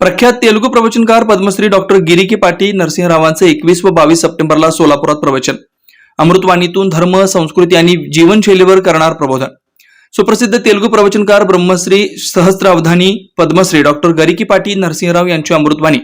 प्रख्यात तेलुगू प्रवचनकार Padmashri doctor Garikipati नरसिंहरावांचे एकवीस व बावीस सप्टेंबरला सोलापुरात प्रवचन. अमृतवाणीतून धर्म संस्कृती आणि जीवनशैलीवर करणार प्रबोधन. सुप्रसिद्ध तेलुगू प्रवचनकार ब्रह्मश्री सहस्त्रावधानी पद्मश्री डॉक्टर गरिकी पाटी नरसिंहराव यांची अमृतवाणी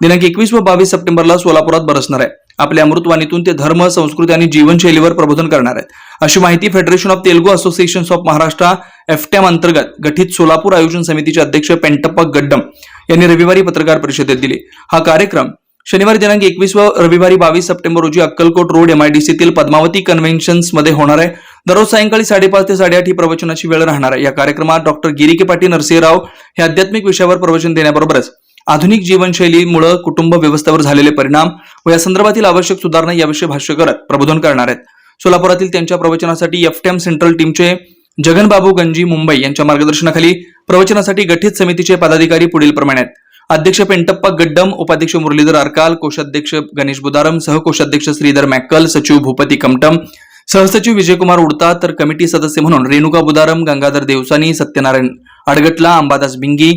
दिनांक एकवीस व बावीस सप्टेंबरला सोलापुरात बरसणार आहे. आपल्या अमृतवाणीतून ते धर्म संस्कृती आणि जीवनशैलीवर प्रबोधन करणार आहेत. अशी माहिती federation of Telugu association of Maharashtra FTAM अंतर्गत गठीत सोलापूर आयोजन समितीचे अध्यक्ष पेंटप्पा गड्डम यांनी रविवारी पत्रकार परिषदेत दिली. हा कार्यक्रम शनिवारी दिनांक एकवीस व रविवारी बावीस सप्टेंबर रोजी अक्कलकोट रोड एमआयडीसीतील पद्मावती कन्व्हेन्शन्समध्ये होणार आहे. दररोज सायंकाळी साडेपाच ते साडेआठ ही प्रवचनाची वेळ राहणार आहे. या कार्यक्रमात डॉक्टर गिरिके पाटील नरसिंहराव हे आध्यात्मिक विषयावर प्रवचन देण्याबरोबरच आधुनिक जीवनशैलीमुळे कुटुंब व्यवस्थेवर झालेले परिणाम व या संदर्भातील आवश्यक सुधारणा याविषयी भाष्य करत प्रबोधन करणार आहेत. सोलापुरातील त्यांच्या प्रवचनासाठी एफटीएम सेंट्रल टीमचे जगनबाबू गंजी मुंबई यांच्या मार्गदर्शनाखाली प्रवचनासाठी गठीत समितीचे पदाधिकारी पुढील प्रमाणे आहेत. अध्यक्ष पेंटप्पा गड्डम उपाध्यक्ष मुरलीधर अरकाल कोषाध्यक्ष गणेश बुदारम सहकोषाध्यक्ष श्रीधर मॅक्कल सचिव भूपती कमटम सहसचिव विजयकुमार उडता तर कमिटी सदस्य म्हणून रेणुका बुदारम गंगाधर देवसानी सत्यनारायण अडगटला अंबादास बिंगी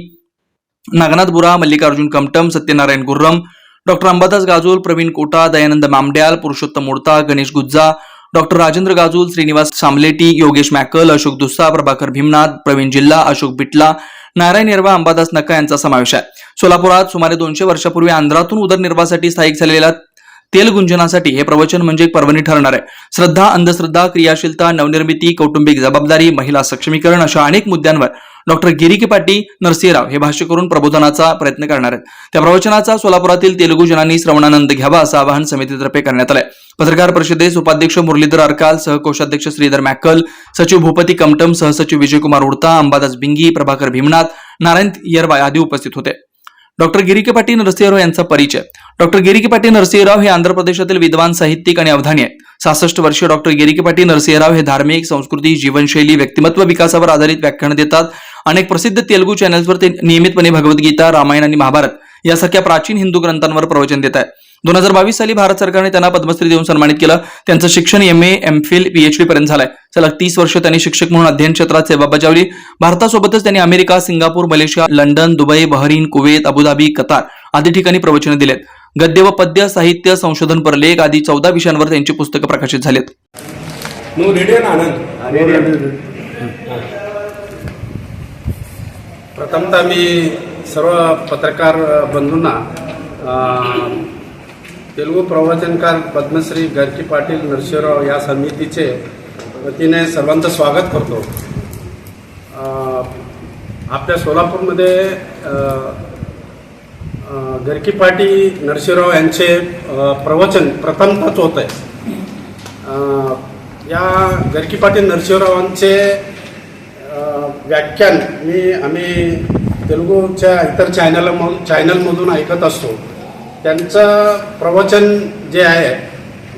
नागनाथ बुरा मल्लिकार्जुन कमटम सत्यनारायण गुर्रम डॉक्टर अंबादास गाजोल प्रवीण कोटा दयानंद मामड्याल पुरुषोत्तम उडता गणेश गुज्जा डॉक्टर राजेंद्र गाजूल श्रीनिवास सामलेटी योगेश मॅकल अशोक दुस्सा प्रभाकर भीमनाथ प्रवीण जिल्हा अशोक बिटला नारायण निर्वा अंबादास नका यांचा समावेश आहे. सोलापुरात सुमारे दोनशे वर्षापूर्वी आंध्रातून उदरनिर्वाहासाठी स्थायिक झालेल्या तेलगुंजनासाठी हे प्रवचन म्हणजे एक पर्वणी ठरणार आहे. श्रद्धा अंधश्रद्धा क्रियाशीलता नवनिर्मिती कौटुंबिक जबाबदारी महिला सक्षमीकरण अशा अनेक मुद्द्यांवर डॉक्टर गिरिके पाटी नरसिंहराव हे भाष्य करून प्रबोधनाचा प्रयत्न करणार आहेत. त्या प्रवचनाचा सोलापुरातील तेलुगू जनांनी श्रवणानंद घ्यावा असं आवाहन समितीतर्फे करण्यात आलंय. पत्रकार परिषदेस उपाध्यक्ष मुरलीधर अरकाल सहकोषाध्यक्ष श्रीधर मॅकल सचिव भूपती कमटम सहसचिव विजयकुमार उडता अंबादास बिंगी प्रभाकर भीमनाथ नारायण येरवाय आदी उपस्थित होते. डॉक्टर गिरीके पाटील नरसिंहराव यांचा परिचय. डॉक्टर गिरीके पाटील नरसिंहराव हे आंध्र प्रदेशातील विद्वान साहित्यिक आणि अवधानी आहेत. सहासष्ट वर्षीय डॉक्टर गिरीके पाटील नरसिंहराव हे धार्मिक संस्कृती जीवनशैली व्यक्तिमत्व विकासावर आधारित व्याख्यान देतात. अनेक प्रसिद्ध तेलुगू चॅनल्सवर ते नियमितपणे भगवद्गीता रामायण आणि महाभारत यासारख्या प्राचीन हिंदू ग्रंथांवर प्रवचन देत आहेत. दोन हजार बावीस साली भारत सरकारने त्यांना पद्मश्री देऊन सन्मानित केलं. त्यांचं शिक्षण M A M Phil PhD पर्यंत झालंय. चला तीस वर्ष त्यांनी शिक्षक म्हणून अध्ययन क्षेत्रात सेवा बजावली. भारतासोबतच त्यांनी America Singapore Malaysia London Dubai Bahrain Kuwait Abu Dhabi Qatar आदी ठिकाणी प्रवचने दिलेत. गद्य व पद्य साहित्य संशोधन पर लेख आदी चौदा विषयांवर त्यांची पुस्तकं प्रकाशित झालीत. प्रथमतः मी सर्व पत्रकार बंधूंना तेलुगू प्रवचनकार पद्मश्री गर्की पाटील नरसिंहराव या समितीचे वतीने सर्वांचं स्वागत करतो. आपल्या सोलापूरमध्ये अ, गर्की पाटी नरसिंहराव यांचे प्रवचन प्रथमतच होत आहे. या गर्की पाटील नरसिंहरावांचे व्याख्यान मी आम्ही तेलुगूच्या इतर चॅनल चॅनलमधून ऐकत असतो. त्यांचं प्रवचन जे आहे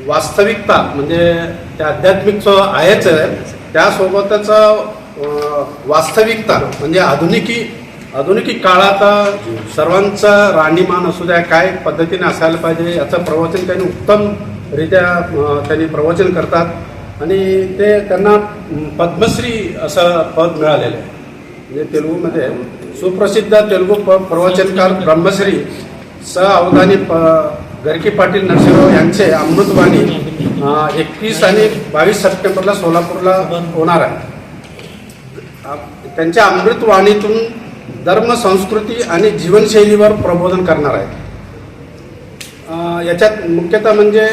वास्तविकता म्हणजे ते आध्यात्मिकचं आहेच आहे त्यासोबतच वास्तविकता म्हणजे आधुनिकी आधुनिकी काळाचा सर्वांचा राहणीमान असू द्या काय पद्धतीने असायला पाहिजे याचं प्रवचन त्यांनी उत्तमरित्या त्यांनी प्रवचन करतात. आणि ते त्यांना पद्मश्री असं पद मिळालेलं आहे. म्हणजे तेलुगूमध्ये सुप्रसिद्ध तेलुगू प प्रवचनकार ब्रह्मश्री स अवधानी प गरके पाटील नरसिंहराव यांचे अमृतवाणी एकवीस आणि बावीस सप्टेंबरला सोलापूरला होणार आहे. त्यांच्या अमृतवाणीतून धर्म संस्कृती आणि जीवनशैलीवर प्रबोधन करणार आहेत. याच्यात मुख्यतः म्हणजे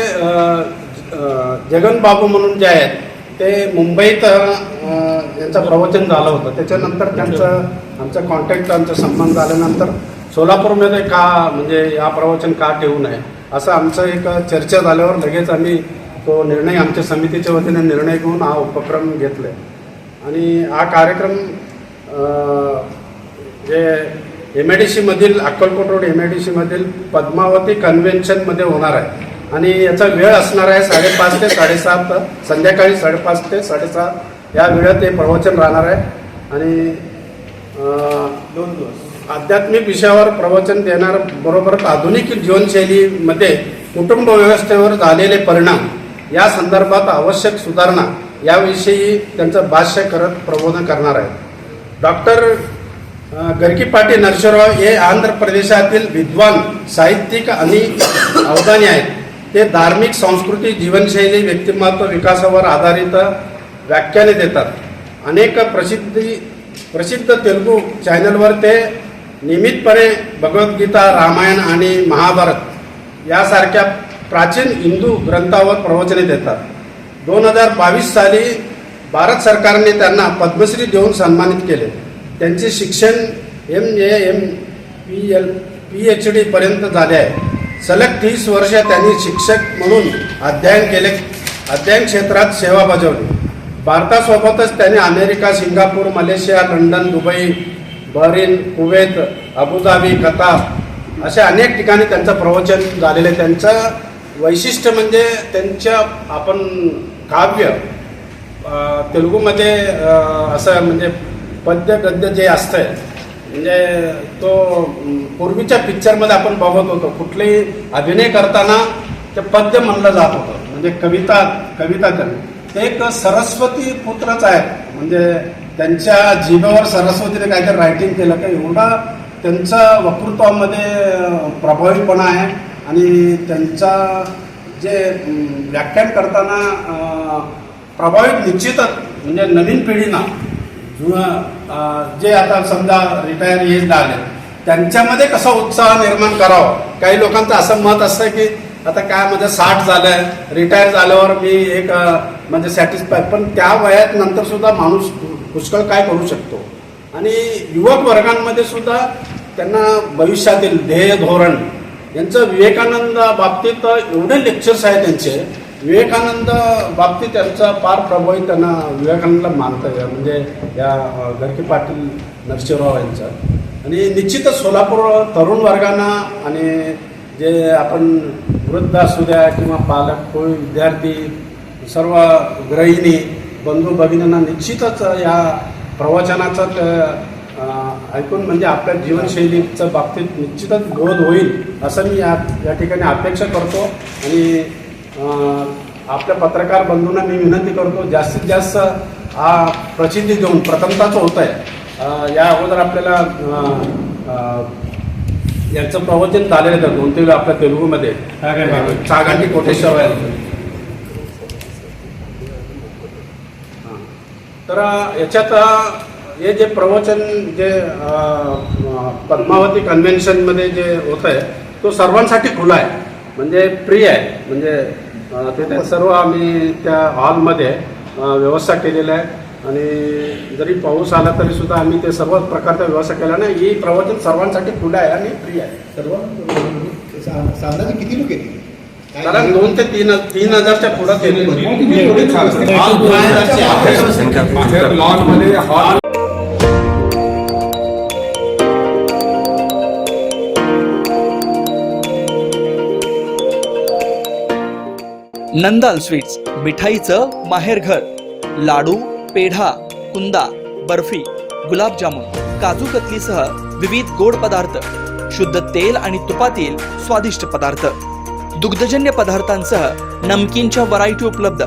जगनबाबू म्हणून जे आहेत ते मुंबईत यांचं प्रवचन झालं होतं. त्याच्यानंतर त्यांचं आमचा कॉन्टॅक्ट आमचा संबंध झाल्यानंतर सोलापूरमध्ये का म्हणजे या प्रवचन का ठेवू नये? असं आमचं एक चर्चा झाल्यावर लगेच आम्ही तो निर्णय आमच्या समितीच्या वतीने निर्णय घेऊन हा उपक्रम घेतला आणि हा कार्यक्रम जे M I D सीमधील Akkalkot road M I D सीमधील Padmavati कन्व्हेन्शनमध्ये होणार आहे. आणि याचा वेळ असणार आहे साडेपाच ते साडेसात संध्याकाळी साडेपाच ते साडेसात या वेळात हे प्रवचन राहणार आहे. आणि दोन दिवस. आध्यात्मिक विषयावर प्रवचन देणार बरोबरच आधुनिक जीवनशैलीमध्ये कुटुंब व्यवस्थेवर झालेले परिणाम या संदर्भात आवश्यक सुधारणा याविषयी त्यांचं भाष्य करत प्रबोधन करणार आहे डॉक्टर अ, गरकीपाटी नरसिंहराव हे आंध्र प्रदेशातील विद्वान साहित्यिक आणि अवधानी आहेत. ते धार्मिक सांस्कृतिक जीवनशैली व्यक्तिमत्व विकासावर आधारित व्याख्याने देतात. अनेक प्रसिद्धी प्रसिद्ध तेलुगू चॅनलवर ते नियमितपणे भगवद्गीता रामायण आणि महाभारत यासारख्या प्राचीन हिंदू ग्रंथावर प्रवचने देतात. दोन हजार बावीस साली भारत सरकारने त्यांना पद्मश्री देऊन सन्मानित केले. त्यांचे शिक्षण M A M P L P H डीपर्यंत झाले आहे. सलग तीस वर्ष त्यांनी शिक्षक म्हणून अध्ययन केले अध्ययन क्षेत्रात सेवा बजावली. भारतासोबतच त्यांनी America Singapore Malaysia London Dubai Bahrain Kuwait Abu Dhabi Qatar अशा अनेक ठिकाणी त्यांचं प्रवचन झालेलं आहे. त्यांचं वैशिष्ट्य म्हणजे त्यांच्या आपण काव्य तेलुगूमध्ये असं म्हणजे पद्य गद्य जे असतंय म्हणजे तो पूर्वीच्या पिक्चरमध्ये आपण बघत होतो. कुठलेही अभिनय करताना ते पद्य म्हणलं जात होतं. म्हणजे कविता कविता करणे ते एक सरस्वती पुत्रच आहेत. म्हणजे त्यांच्या जिभेवर सरस्वतीने काहीतरी रायटिंग केलं. का एवढा त्यांचा वक्तृत्वामध्ये प्रभावीपणा आहे. आणि त्यांचा जे व्याख्यान करताना प्रभावित निश्चितच म्हणजे नवीन पिढीना जुनं जे आता समजा रिटायर एजला आले त्यांच्यामध्ये कसा उत्साह निर्माण करावा? काही लोकांचं असं मत असतं की आता काय म्हणजे साठ झालं रिटायर झाल्यावर मी एक म्हणजे सॅटिस्फाय पण त्या वयात नंतर सुद्धा माणूस पुष्कळ काय करू शकतो. आणि युवक वर्गांमध्ये सुद्धा त्यांना भविष्यातील ध्येय धोरण यांचं विवेकानंद बाबतीत एवढे लेक्चर्स आहेत त्यांचे विवेकानंद बाबतीत त्यांचा फार प्रभावित त्यांना विवेकानंदला मानता या म्हणजे या गरके पाटील नरसिंहराव यांचं. आणि निश्चितच सोलापूर तरुण वर्गांना आणि जे आपण वृद्ध असू द्या किंवा पालक कोळी विद्यार्थी सर्व गृहिणी बंधू भगिनींना निश्चितच या प्रवचनाचं त- ऐकून म्हणजे आपल्या जीवनशैलीच्या बाबतीत निश्चितच बोध होईल असं मी या या ठिकाणी अपेक्षा करतो. आणि आपल्या पत्रकार बंधूंना मी विनंती करतो जास्तीत जास्त हा प्रसिद्धी देऊन प्रथमताच होत आहे या अगोदर आपल्याला यांचं प्रवचन झालेलं आहे दोन तीन आपल्या तेलुगूमध्ये. चागांटी कोटेश्वर आहे हां. तर याच्यात हे जे प्रवचन जे पद्मावती कन्व्हेन्शनमध्ये जे होत आहे तो सर्वांसाठी खुला आहे. म्हणजे फ्री आहे. म्हणजे तिथे सर्व आम्ही त्या हॉलमध्ये व्यवस्था केलेली आहे आणि जरी पाऊस आला तरी सुद्धा आम्ही ते सर्व प्रकारचा व्यवस्था केला नाही. ही प्रवचन सर्वांसाठी खुलं आहे आणि फ्री आहे. सर्व? सा- किती लोक येतील? कारण दोन ते तीन तीन हजारच्या पुढं केले हॉल नंदाल स्वीट्स मिठाईचं माहेरघर लाडू पेढा कुंदा बर्फी गुलाबजामुन काजू कतलीसह विविध गोड पदार्थ शुद्ध तेल आणि तुपातील स्वादिष्ट पदार्थ. दुग्धजन्य पदार्थांसह नमकीनच्या व्हरायटी उपलब्ध.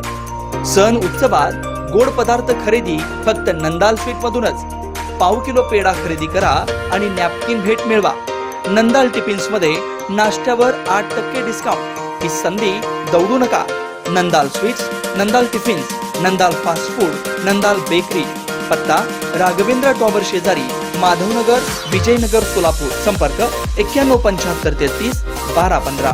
सण उत्सवात गोड पदार्थ खरेदी फक्त नंदाल स्वीट मधूनच. पाव किलो पेढा खरेदी करा आणि नॅपकिन भेट मिळवा. नंदाल टिफिन्समध्ये नाश्त्यावर आठ टक्के डिस्काउंट ही संधी दौडू नका. Nandal sweets Nandal tiffins Nandal fast food Nandal bakery पत्ता राघवेंद्र टॉवर शेजारी माधवनगर विजयनगर सोलापूर. संपर्क एक्क्याण्णव पंच्याहत्तर तेहतीस बारा पंधरा.